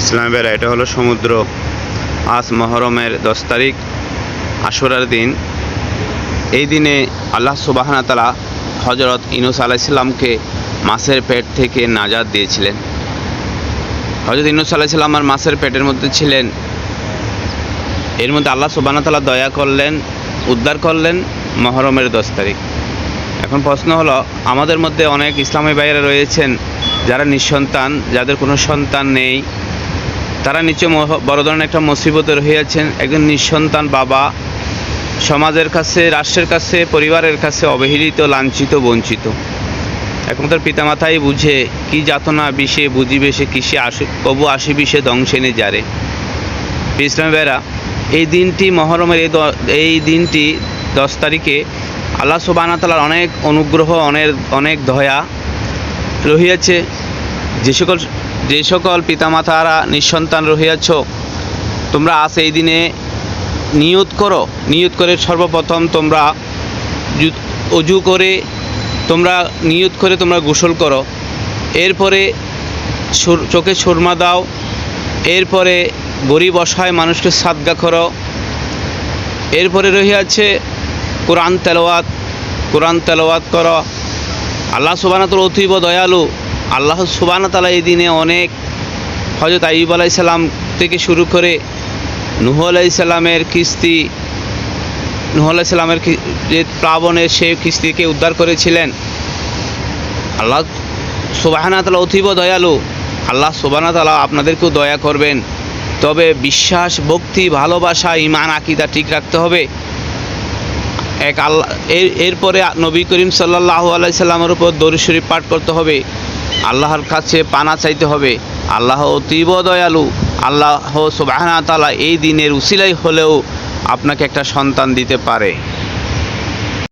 ইসলামের এটা হলো সমুদ্র। আজ মহরমের দশ তারিখ, আশুরার দিন। এই দিনে আল্লাহ সুবাহানা তালা হজরত ইনুস আলাইসাল্লামকে মাছের পেট থেকে নাজাদ দিয়েছিলেন। হজরত ইনুস আলাইসাল্লাম আমার মাছের পেটের মধ্যে ছিলেন। এর মধ্যে আল্লাহ সুবাহানা তালা দয়া করলেন, উদ্ধার করলেন মহরমের দশ তারিখ। এখন প্রশ্ন হলো, আমাদের মধ্যে অনেক ইসলামী ভাইয়েরা রয়েছেন যারা নিঃসন্তান, যাদের কোনো সন্তান নেই। তারা নিচে বড় ধরনের একটা মুসিবতে রহিয়াছেন। একজন নিঃসন্তান বাবা, সমাজের কাছে, রাষ্ট্রের কাছে, পরিবারের কাছে অবহেলিত, লাঞ্ছিত, বঞ্চিত। এখন তার পিতামাতাই বুঝে কি যাতনা বিষে, বুঝিবে সে কিসে আসে, কবু আসিবি সে দংশেনে যারে। ইসলাম ভাইরা এই দিনটি মহরমের এই এই দিনটি দশ তারিখে আল্লাহ সুবাহ তালার অনেক অনুগ্রহ, অনেক অনেক দয়া রহিয়াছে। যে সকল যে সকল পিতামাতারা নিঃসন্তান রহিয়াছ, তোমরা আজ এই দিনে নিয়ত করো, নিয়ত করে সর্বপ্রথম তোমরা অজু করে তোমরা, নিয়ত করে তোমরা গোসল করো। এরপরে চোখে সুরমা দাও, এরপরে গরিব অসহায় মানুষকে সাদগা করো। এরপরে রহিয়াছে কোরআন তেলাওয়াত কোরআন তেলাওয়াত করো। আল্লাহ সুবানাতল অতীব দয়ালু আল্লাহ সুবানতালা এই দিনে অনেক হজরত আইব আলাইসাল্লাম থেকে শুরু করে নুহ আলাইসাল্লামের কিস্তি নুহ আলাইসাল্লামের যে প্লাবনের সে কিস্তিকে উদ্ধার করেছিলেন। আল্লাহ সুবাহানাতলা অতীব দয়ালু। আল্লাহ সুবানাতলা আপনাদেরকেও দয়া করবেন। তবে বিশ্বাস, ভক্তি, ভালোবাসা ইমান আকিদা ঠিক রাখতে হবে। এক আল্লাহ এর এরপরে নবী করিম সাল্লাহ আলাইসাল্লামের উপর দরুদ শরীফ পাঠ করতে হবে। আল্লাহর কাছে পানা চাইতে হবে। আল্লাহ অতীব দয়ালু। আল্লাহ সুবাহ তালা এই দিনের উসিলাই হলেও আপনাকে একটা সন্তান দিতে পারে।